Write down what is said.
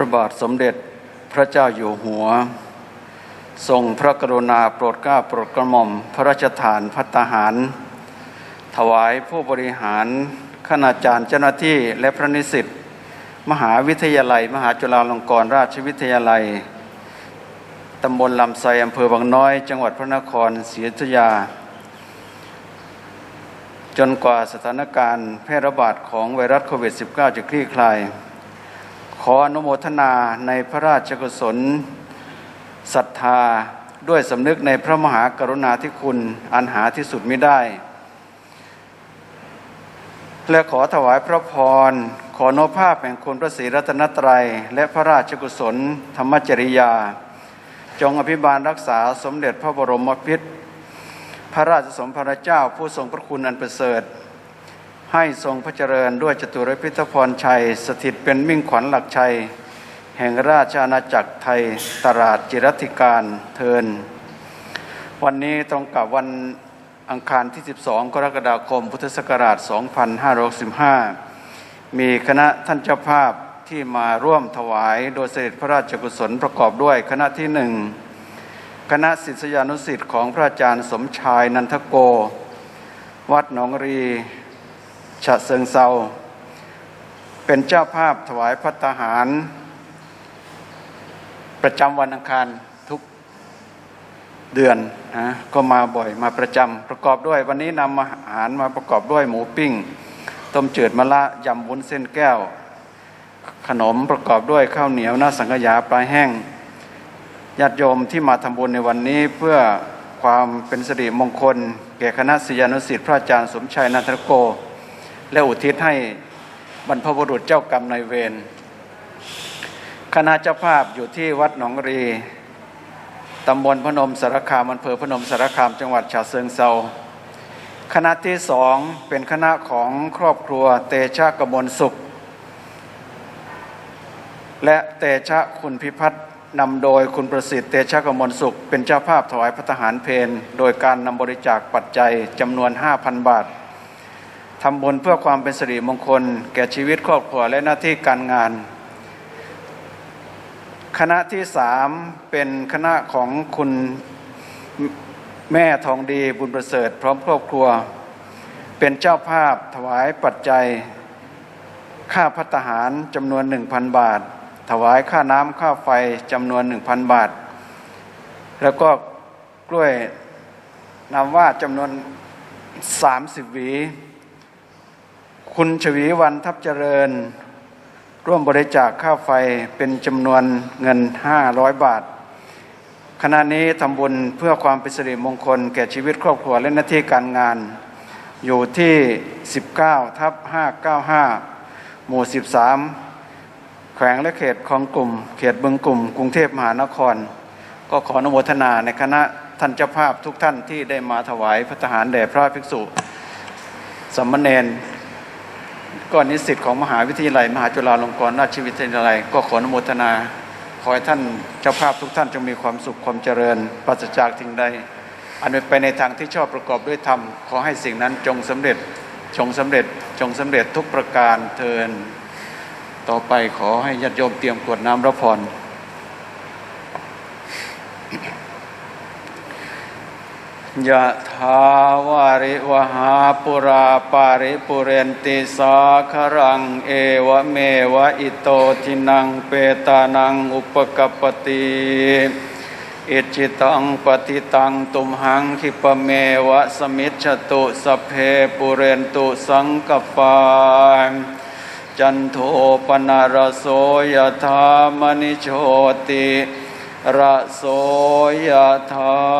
ระบาทสมเด็จพระเจ้าอยู่หัว ทรงพระกรุณาโปรดเกล้าโปรดกระหม่อม พระราชทานพัตตาหาร ถวายผู้บริหารคณาจารย์เจ้าหน้าที่และพระนิสิตมหาวิทยาลัย มหาจุฬาลงกรณราชวิทยาลัย ตำบลลำไทรอำเภอบางน้อย จังหวัดพระนครศรีอยุธยา จนกว่าสถานการณ์แพร่ระบาดของไวรัสโควิด -19 จะคลี่คลาย ขออนุโมทนาในพระราชกุศลศรัทธาด้วยสำนึกในพระมหากรุณาธิคุณอันหาที่สุดไม่ได้ และขอถวายพระพร ขอโนภาพแห่งคุณพระศรีรัตนตรัย และพระราชกุศล ธรรมจริยา จงอภิบาลรักษาสมเด็จพระบรมพิตรพระราชสมภารเจ้าผู้ทรงพระคุณอันประเสริฐ ให้ทรงพระเจริญด้วยจตุรพิทพรชัย สถิตเป็นมิ่งขวัญหลักชัย แห่งราชอาณาจักรไทยตลาดจิรัติการเทิน วันนี้ตรงกับวันอังคารที่ 12 กรกฎาคม พุทธศักราช 2565 มีคณะท่านเจ้าภาพที่มาร่วมถวายโดยเสด็จพระราชกุศลประกอบด้วยคณะที่หนึ่งคณะศิษยานุศิษย์ของพระอาจารย์สมชายนันทโก วัดหนองรี ฉะเซิงเซาเป็นเจ้าภาพถวายพัตหาร ประจำวันอังคารทุกเดือนนะก็มาบ่อยมาประจำประกอบด้วย วันนี้นำอาหารมาประกอบด้วยหมูปิ้ง ต้มจืดมะละยำวุ้นเส้นแก้ว ขนมประกอบด้วยข้าวเหนียวหน้าสังขยาปลาแห้งญาติโยมที่มาทำบุญในวันนี้เพื่อความเป็นสิริมงคล แก่คณะศิษยานุศิษย์พระอาจารย์สมชัยนันทโก และอุทิศให้บรรพบุรุษเจ้ากรรมนายเวรคณะเจ้าภาพอยู่ที่วัดหนองรีตำบลพนมสารคามอำเภอพนมสารคามจังหวัดฉะเชิงเซาคณะที่สองเป็นคณะของครอบครัวเตชะกมลสุข และเตชะคุณพิพัฒน์นำโดยคุณประสิทธิ์เตชะกมลสุข เป็นเจ้าภาพถวายพระทหารเพนโดยการนำบริจาคปัจจัยจำนวน 5,000 บาท ทำบุญเพื่อความเป็นสิริมงคล แก่ชีวิตครอบครัวและหน้าที่การงาน คณะที่สามเป็นคณะของคุณแม่ทองดีบุญประเสริฐ พร้อมครอบครัว เป็นเจ้าภาพถวายปัจจัย ค่าพัฒหารจำนวน 1,000 บาท ถวายค่าน้ำค่าไฟจำนวน 1,000 บาท แล้วก็กล้วยนำว่าจำนวน 30 หวี คุณชวีวันทับเจริญ ร่วมบริจาคค่าไฟเป็นจำนวนเงิน 500 บาท ขณะนี้ทำบุญเพื่อความเป็นสิริมงคล แก่ชีวิตครอบครัวและหน้าที่การงาน อยู่ที่ 19 ทับ 595 หมู่ 13 แขวงและเขตคลองกลุ่ม เขตบึงกลุ่ม กรุงเทพมหานคร ก็ขออนุโมทนาในคณะท่านเจ้าภาพทุกท่านที่ได้มาถวายพระทหารแด่พระภิกษุสามเณร ก็นิสิตของมหาวิทยาลัย มหาจุฬาลงกรณราชวิทยาลัย ก็ขออนุโมทนา ขอให้ท่านเจ้าภาพทุกท่านจงมีความสุขความเจริญปราศจากทิ้งใด อันเป็นไปในทางที่ชอบประกอบด้วยธรรม ขอให้สิ่งนั้นจงสำเร็จจงสำเร็จจงสำเร็จทุกประการเทิน ต่อไปขอให้ญาติโยมเตรียมกวดน้ำรับพร ยะถาวาริวหาปุราปาริปุเรนติสาครังเอวเมวะอิโตทินังเปตานังอุปกปติอิจิตังปฏิตังตุมหังคิปเมวะสมิจฉตุสเพปุเรนตุสังกปาจันโทปนารโสยธามณิโชติระโสยธาวิทยา